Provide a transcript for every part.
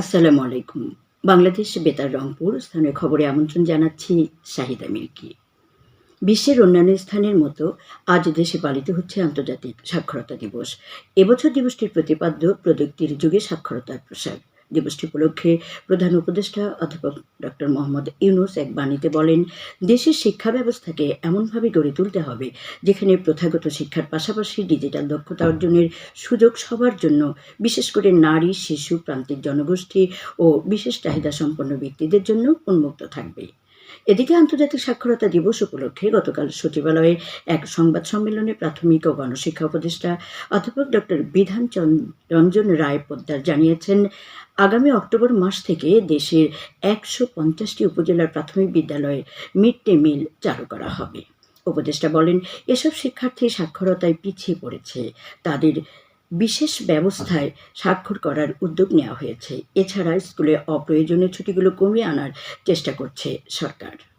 আসসালামু আলাইকুম। বাংলাদেশ বেতার রংপুর স্থানীয় খবরে আমন্ত্রণ জানাচ্ছি শাহিদা মিল্কি। বিশ্বের অন্যান্য স্থানের মতো আজ দেশে পালিত হচ্ছে আন্তর্জাতিক সাক্ষরতা দিবস। এবছর দিবসটির প্রতিপাদ্য প্রযুক্তির যুগে সাক্ষরতার প্রসার। দিবসটি উপলক্ষে প্রধান উপদেষ্টা অধ্যাপক ডক্টর মোহাম্মদ ইউনুস এক বাণীতে বলেন, দেশের শিক্ষা ব্যবস্থাকে এমনভাবে গড়ে তুলতে হবে, যেখানে প্রথাগত শিক্ষার পাশাপাশি ডিজিটাল দক্ষতা অর্জনের সুযোগ সবার জন্য, বিশেষ করে নারী, শিশু, প্রান্তিক জনগোষ্ঠী ও বিশেষ চাহিদা সম্পন্ন ব্যক্তিদের জন্য উন্মুক্ত থাকবে। এদিকে আন্তর্জাতিক সাক্ষরতা দিবস উপলক্ষে গতকাল সচিবালয়ে এক সংবাদ সম্মেলনে প্রাথমিক ও গণশিক্ষা উপদেষ্টা অধ্যাপক ডক্টর বিধান রঞ্জন রায় পোদ্দার জানিয়েছেন, আগামী অক্টোবর মাস থেকে দেশের একশো পঞ্চাশটি উপজেলার প্রাথমিক বিদ্যালয়ে মিড ডে মিল চালু করা হবে। উপদেষ্টা বলেন, এসব শিক্ষার্থী সাক্ষরতায় পিছিয়ে পড়েছে। তাদের বিশেষ ব্যবস্থায় স্বাক্ষর করার উদ্যোগ নেওয়া হয়েছে। এছাড়া স্কুলে অপ্রয়োজনীয় ছুটিগুলো কমিয়ে আনার চেষ্টা করছে সরকার।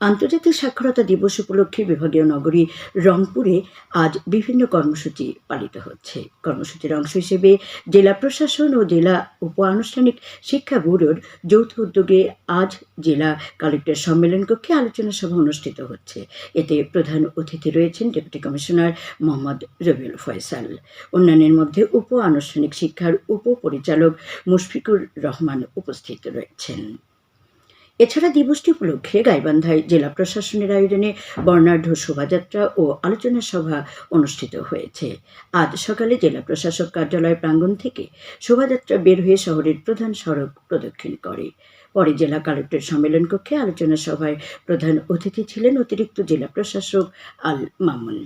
আন্তর্জাতিক সাক্ষরতা দিবস উপলক্ষে বিভাগীয় নগরী রংপুরে আজ বিভিন্ন কর্মসূচি পালিত হচ্ছে। কর্মসূচির অংশ হিসেবে জেলা প্রশাসন ও জেলা উপ আনুষ্ঠানিক শিক্ষা ব্যুরোর যৌথ উদ্যোগে আজ জেলা কালেক্টর সম্মেলন কক্ষে আলোচনা সভা অনুষ্ঠিত হচ্ছে। এতে প্রধান অতিথি রয়েছেন ডেপুটি কমিশনার মোহাম্মদ রবিউল ফয়সাল। অন্যান্যের মধ্যে উপ আনুষ্ঠানিক শিক্ষার উপপরিচালক মুশফিকুর রহমান উপস্থিত রয়েছেন। এছাড়া দিবসটি উপলক্ষে গাইবান্ধায় জেলা প্রশাসনের আয়োজনে বর্ণাঢ্য শোভাযাত্রা ও আলোচনা সভা অনুষ্ঠিত হয়েছে। আজ সকালে জেলা প্রশাসক কার্যালয় প্রাঙ্গণ থেকে শোভাযাত্রা বের হয়ে শহরের প্রধান সড়ক প্রদক্ষিণ করে। পরে জেলা কালেক্টর সম্মেলন কক্ষে আলোচনা সভায় প্রধান অতিথি ছিলেন অতিরিক্ত জেলা প্রশাসক আল মামুন।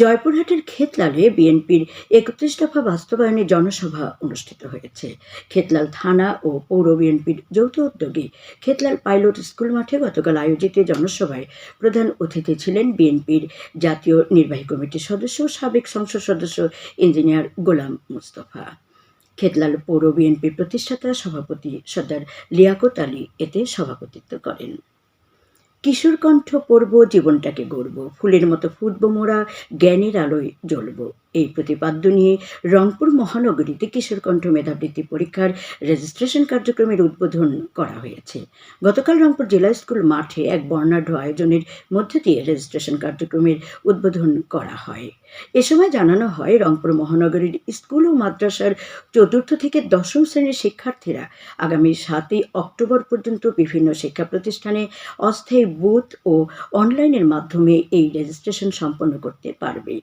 জয়পুরহাটের খেতলালে বিএনপির একত্রিশ দফা বাস্তবায়নে জনসভা অনুষ্ঠিত হয়েছে। খেতলাল থানা ও পৌর বিএনপির যৌথ উদ্যোগে খেতলাল পাইলট স্কুল মাঠে গতকাল আয়োজিত জনসভায় প্রধান অতিথি ছিলেন বিএনপির জাতীয় নির্বাহী কমিটির সদস্য সাবেক সংসদ সদস্য ইঞ্জিনিয়ার গোলাম মুস্তফা। খেতলাল পৌর বিএনপির প্রতিষ্ঠাতা সভাপতি সর্দার লিয়াকত আলী এতে সভাপতিত্ব করেন। কিশোর কণ্ঠ পড়ব জীবনটাকে গড়ব। ফুলের মতো ফুটব মোড়া জ্ঞানের আলোয় জ্বলব। এই প্রতিপাদ্য নিয়ে রংপুর মহানগরীতে কিশোর কণ্ঠ মেধাবৃত্তি পরীক্ষার রেজিস্ট্রেশন কার্যক্রমের উদ্বোধন করা হয়েছে। গতকাল রংপুর জেলা স্কুল মাঠে এক বর্ণাঢ্য আয়োজনের মধ্য দিয়ে রেজিস্ট্রেশন কার্যক্রমের উদ্বোধন করা হয়। এ সময় জানানো হয়, রংপুর মহানগরীর স্কুল ও মাদ্রাসার চতুর্থ থেকে দশম শ্রেণির শিক্ষার্থীরা আগামী সাতই অক্টোবর পর্যন্ত বিভিন্ন শিক্ষা প্রতিষ্ঠানে অস্থায়ী বুথ ও অনলাইনের মাধ্যমে এই রেজিস্ট্রেশন সম্পন্ন করতে পারবে।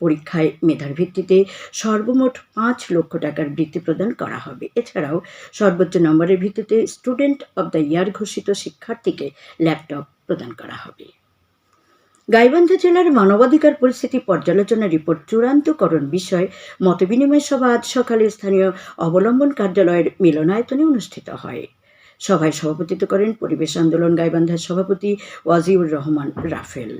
পরীক্ষায় মেধার ভিত্তিতে সর্বমোট পাঁচ লক্ষ টাকার বৃত্তি প্রদান করা হবে। এছাড়াও সর্বোচ্চ নম্বরের ভিত্তিতে স্টুডেন্ট অব দ্য ইয়ার ঘোষিত শিক্ষার্থীকে ল্যাপটপ প্রদান করা হবে। গাইবান্ধা জেলার মানবাধিকার পরিস্থিতি পর্যালোচনা রিপোর্ট চূড়ান্তকরণ বিষয় মতবিনিময় সভা আজ সকালে স্থানীয় অবলম্বন কার্যালয়ের মিলনায়তনে অনুষ্ঠিত হয়। সভায় সভাপতিত্ব করেন পরিবেশ আন্দোলন গাইবান্ধার সভাপতি Wajiur Rahman Rafel.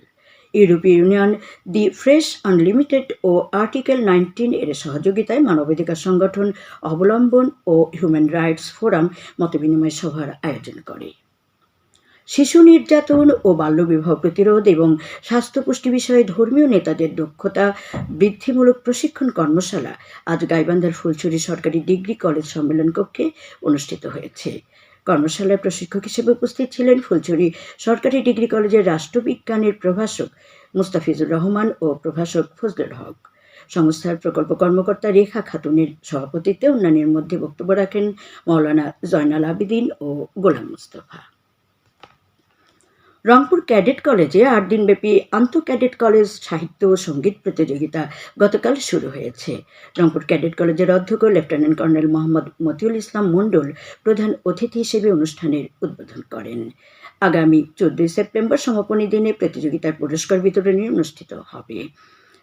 European Union, the Fresh Unlimited O article nineteen এর সহযোগিতায় মানবাধিকার সংগঠন, অবলম্বন ও হিউম্যান রাইটস ফোরাম মতবিনিময় সভার আয়োজন করে। শিশু নির্যাতন ও বাল্যবিবাহ প্রতিরোধ এবং স্বাস্থ্য পুষ্টি বিষয়ে ধর্মীয় নেতাদের দক্ষতা বৃদ্ধিমূলক প্রশিক্ষণ কর্মশালা আজ গাইবান্ধার ফুলছড়ি সরকারি ডিগ্রি কলেজ সম্মেলন কক্ষে অনুষ্ঠিত হয়েছে। কর্মশালায় প্রশিক্ষক হিসেবে উপস্থিত ছিলেন ফুলছড়ি সরকারি ডিগ্রি কলেজের রাষ্ট্রবিজ্ঞানের প্রভাষক মুস্তাফিজুর রহমান ও প্রভাষক ফজলুল হক। সংস্থার প্রকল্প কর্মকর্তা রেখা খাতুনের সভাপতিত্বে অন্যান্যের মধ্যে বক্তব্য রাখেন মৌলানা জয়নাল আবিদিন ও গোলাম মুস্তফা। রংপুর ক্যাডেট কলেজে আট দিনব্যাপী আন্ত ক্যাডেট কলেজ সাহিত্য ও সংগীত প্রতিযোগিতা গতকাল শুরু হয়েছে। রংপুর ক্যাডেট কলেজের অধ্যক্ষ লেফটেন্যান্ট কর্নেল মোহাম্মদ মতিউল ইসলাম মণ্ডল প্রধান অতিথি হিসেবে অনুষ্ঠানের উদ্বোধন করেন। আগামী চোদ্দই সেপ্টেম্বর সমাপনী দিনে প্রতিযোগিতার পুরস্কার বিতরণী অনুষ্ঠিত হবে।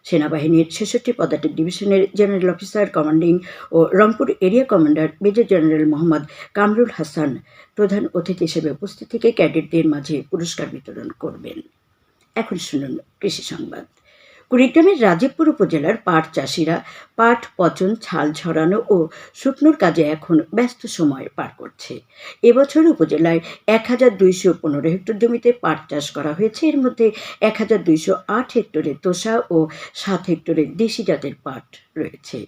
সেনাবাহিনীর ছেষট্টি পদাতিক ডিভিশনের জেনারেল অফিসার কমান্ডিং ও Rangpur area commander major general Mohammad Kamrul Hasan প্রধান অতিথি হিসেবে উপস্থিত থেকে ক্যাডেটদের মাঝে পুরস্কার বিতরণ করবেন। এখন শুনুন কৃষি সংবাদ। কুড়িগ্রামের রাজীবপুর উপজেলার পাট চাষিরা পাট, পচন, ছাল ছড়ানো ও শুকনোর কাজে এখন ব্যস্ত সময় পার করছে। এবছর উপজেলায় এক হাজার দুইশো পনেরো হেক্টর জমিতে পাট চাষ করা হয়েছে। এর মধ্যে এক হাজার দুইশো আট হেক্টরে তোষা ও সাত হেক্টরে দেশি জাতের পাট রয়েছে।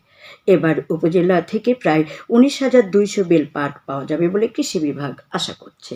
এবার উপজেলা থেকে প্রায় উনিশ হাজার দুইশো বেল পাট পাওয়া যাবে বলে কৃষি বিভাগ আশা করছে।